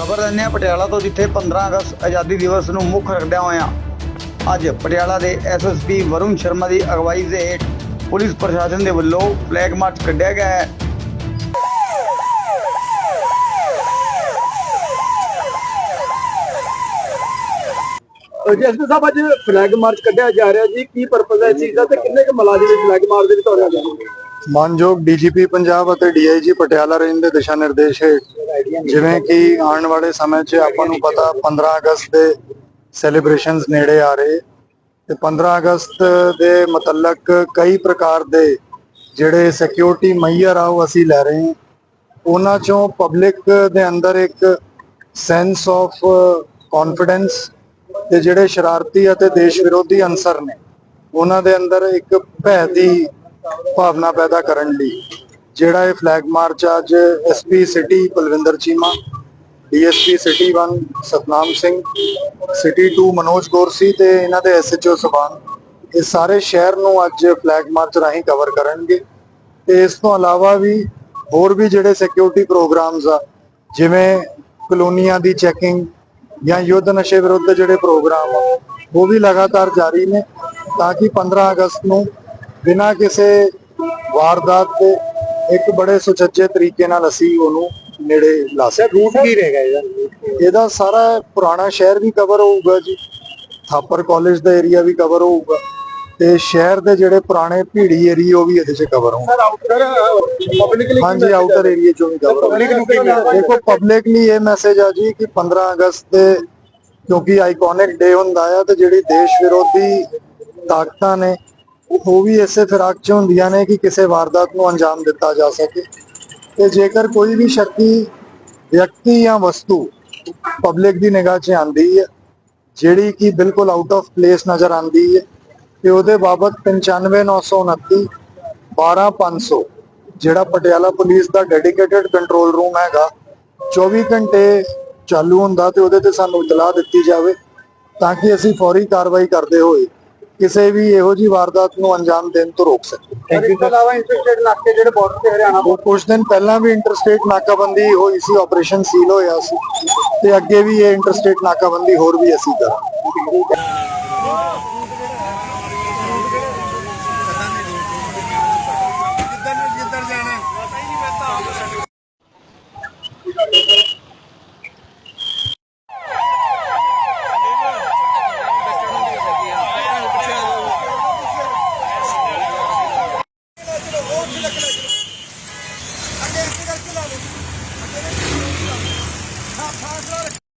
ਖਬਰ ਦਿੰਦੇ ਹਾਂ ਪਟਿਆਲਾ ਤੋਂ, ਜਿੱਥੇ 15 ਅਗਸਤ ਆਜ਼ਾਦੀ ਦਿਵਸ ਨੂੰ ਮੁੱਖ ਰੱਖਦਿਆਂ ਹੋਇਆਂ ਅੱਜ ਪਟਿਆਲਾ ਦੇ ਐਸਐਸਪੀ ਵਰੁਣ ਸ਼ਰਮਾ ਦੀ ਅਗਵਾਈ ਦੇ ਹੇਠ ਪੁਲਿਸ ਪ੍ਰਸ਼ਾਸਨ ਦੇ ਵੱਲੋਂ ਫਲੈਗ ਮਾਰਚ ਕੱਢਿਆ ਗਿਆ ਹੈ। ਜੈਸਪੀ ਸਾਹਿਬ, ਅੱਜ ਫਲੈਗ ਮਾਰਚ ਕੱਢਿਆ ਜਾ ਰਿਹਾ ਜੀ। ਕੀ ਪਰਪਸ ਹੈ ਇਸ ਚੀਜ਼ ਦਾ ਤੇ ਕਿੰਨੇ ਕੁ ਮੁਲਾਜ਼ਮ ਇਸ ਫਲੈਗ ਮਾਰਚ ਦੇ ਵਿੱਚ ਹੋਰਿਆ ਜਾਣਗੇ ਮਾਨਯੋਗ ਡੀਜੀਪੀ ਪੰਜਾਬ ਅਤੇ ਡੀਆਈਜੀ ਪਟਿਆਲਾ ਰੇਂਜ ਦੇ ਦਿਸ਼ਾ ਨਿਰਦੇਸ਼ ਹੇਠ, ਜਿਵੇਂ ਕਿ ਆਉਣ ਵਾਲੇ ਸਮੇਂ 'ਚ ਆਪਾਂ ਨੂੰ ਪਤਾ 15 ਅਗਸਤ ਦੇ ਸੈਲੀਬ੍ਰੇਸ਼ਨਸ ਨੇੜੇ ਆ ਰਹੇ ਤੇ 15 ਅਗਸਤ ਦੇ ਮੁਤਲਕ ਕਈ ਪ੍ਰਕਾਰ ਦੇ ਜਿਹੜੇ ਸਿਕਿਉਰਿਟੀ ਮਈਅਰ ਆ ਉਹ ਅਸੀਂ ਲੈ ਰਹੇ ਹਾਂ। ਉਹਨਾਂ ਚੋਂ ਪਬਲਿਕ ਦੇ ਅੰਦਰ ਇੱਕ ਸੈਂਸ ਆਫ ਕੌਨਫੀਡੈਂਸ ਤੇ ਜਿਹੜੇ ਸ਼ਰਾਰਤੀ ਅਤੇ ਦੇਸ਼ ਵਿਰੋਧੀ ਅੰਸਰ ਨੇ, ਉਹਨਾਂ ਦੇ ਅੰਦਰ ਇੱਕ ਭੈ ਦੀ ਭਾਵਨਾ ਪੈਦਾ ਕਰਨ ਲਈ। ਜਿਹੜਾ ਇਹ ਫਲੈਗ ਮਾਰਚ ਅੱਜ SP city Kulwinder Cheema DSP city 1 Satnam Singh city 2 Manoj Gorsi ਤੇ ਇਹਨਾਂ ਦੇ ਐਸਐਚਓ ਸਬਾਨ। ਇਹ ਸਾਰੇ ਸ਼ਹਿਰ ਨੂੰ ਅੱਜ ਫਲੈਗ ਮਾਰਚ ਰਾਹੀਂ ਕਵਰ ਕਰਨਗੇ। ਤੇ ਇਸ ਤੋਂ ਇਲਾਵਾ ਵੀ ਹੋਰ ਵੀ ਜਿਹੜੇ ਸਿਕਿਉਰਿਟੀ ਪ੍ਰੋਗਰਾਮਸ ਆ, ਜਿਵੇਂ ਕਲੋਨੀਆਂ ਦੀ ਚੈਕਿੰਗ ਜਾਂ ਯੁੱਧ ਨਸ਼ੇ ਵਿਰੁੱਧ ਜਿਹੜੇ ਪ੍ਰੋਗਰਾਮ ਆ, ਉਹ ਵੀ ਲਗਾਤਾਰ ਜਾਰੀ ਨੇ, ਤਾਂ ਕਿ 15 ਅਗਸਤ ਨੂੰ ਬਿਨਾਂ ਕਿਸੇ ਵਾਰਦਾਤ ਦੇ ਇੱਕ ਬੜੇ ਸੁਚੱਜੇ ਤਰੀਕੇ ਨਾਲ ਅਸੀਂ ਉਹਨੂੰ ਨੇੜੇ ਲਾ ਸਕੀਏ। ਰੂਟ ਕੀ ਰਹੇਗਾ ਇਹਦਾ? ਇਹਦਾ ਸਾਰਾ ਪੁਰਾਣਾ ਸ਼ਹਿਰ ਵੀ ਕਵਰ ਹੋਊਗਾ ਜੀ। ਥਾਪਰ ਕਾਲਜ ਦਾ ਏਰੀਆ ਵੀ ਕਵਰ ਹੋਊਗਾ। ਤੇ ਸ਼ਹਿਰ ਦੇ ਜਿਹੜੇ ਪੁਰਾਣੇ ਭੀੜੀ ਏਰੀਆ ਉਹ ਵੀ ਇਹਦੇ 'ਚ ਕਵਰ ਹੋਣਗੇ। ਸਰ ਆਊਟਰ ਪਬਲਿਕਲੀ ਹਾਂਜੀ ਆਊਟਰ ਏਰੀਆ ਚੋਂ ਵੀ ਕਵਰ Public ਨੂੰ ਕੀ message ਦੇਖੋ ਪਬਲਿਕਲੀ ਇਹ ਮੈਸੇਜ ਆ ਜੀ ਕਿ 15 ਅਗਸਤ ਦੇ ਕਿਉਂਕਿ ਆਈਕੋਨਿਕ ਡੇ ਹੁੰਦਾ ਆ ਤੇ ਜਿਹੜੀ ਦੇਸ਼ ਵਿਰੋਧੀ ਤਾਕਤਾਂ ਨੇ ਉਹ ਵੀ ਇਸੇ ਫਿਰਾਕ 'ਚ ਹੁੰਦੀਆਂ ਨੇ ਕਿ ਕਿਸੇ ਵਾਰਦਾਤ ਨੂੰ ਅੰਜਾਮ ਦਿੱਤਾ ਜਾ ਸਕੇ। ਤੇ ਜੇਕਰ ਕੋਈ ਵੀ ਸ਼ੱਕੀ ਵਿਅਕਤੀ ਜਾਂ ਵਸਤੂ ਪਬਲਿਕ ਦੀ ਨਿਗਾਹ 'ਚ ਆਂਦੀ ਹੈ, ਜਿਹੜੀ ਕਿ ਬਿਲਕੁਲ ਆਊਟ ਆਫ ਪਲੇਸ ਨਜ਼ਰ ਆਂਦੀ ਹੈ, ਤੇ ਉਹਦੇ ਬਾਬਤ 95929 12500 ਜਿਹੜਾ ਪਟਿਆਲਾ ਪੁਲਿਸ ਦਾ ਡੈਡੀਕੇਟਿਡ ਕੰਟਰੋਲ ਰੂਮ ਹੈਗਾ 24 ਘੰਟੇ ਚਾਲੂ ਹੁੰਦਾ ਤੇ ਉਹਦੇ ਤੇ ਸਾਨੂੰ ਇਤਲਾਹ ਦਿੱਤੀ ਜਾਵੇ ਤਾਂ ਕਿ ਅਸੀਂ ਫੌਰੀ ਕਾਰਵਾਈ ਕਰਦੇ ਹੋਏ ਕਿਸੇ ਵੀ ਇਹੋ ਜੀ ਵਾਰਦਾਤ ਨੂੰ ਅੰਜਾਮ ਦੇਣ ਤੋਂ ਰੋਕ ਸਕੀਏ ਇਸ ਤੋਂ ਇਲਾਵਾ ਇੰਟਰਸਟੇਟ ਇਲਾਕੇ ਜਿਹੜੇ ਬਾਰਡਰ ਤੇ ਹਰਿਆਣਾ ਉਹ ਕੁਝ ਦਿਨ ਪਹਿਲਾਂ ਵੀ ਇੰਟਰਸਟੇਟ ਨਾਕਾਬੰਦੀ ਹੋਈ ਸੀ ਆਪਰੇਸ਼ਨ ਸੀਲ ਹੋਇਆ ਸੀ। ਤੇ ਅੱਗੇ ਵੀ ਇਹ ਇੰਟਰਸਟੇਟ ਨਾਕਾਬੰਦੀ ਹੋਰ ਵੀ ਅਸੀਂ ਕਰਾਂਗੇ। Hop, hop, hop.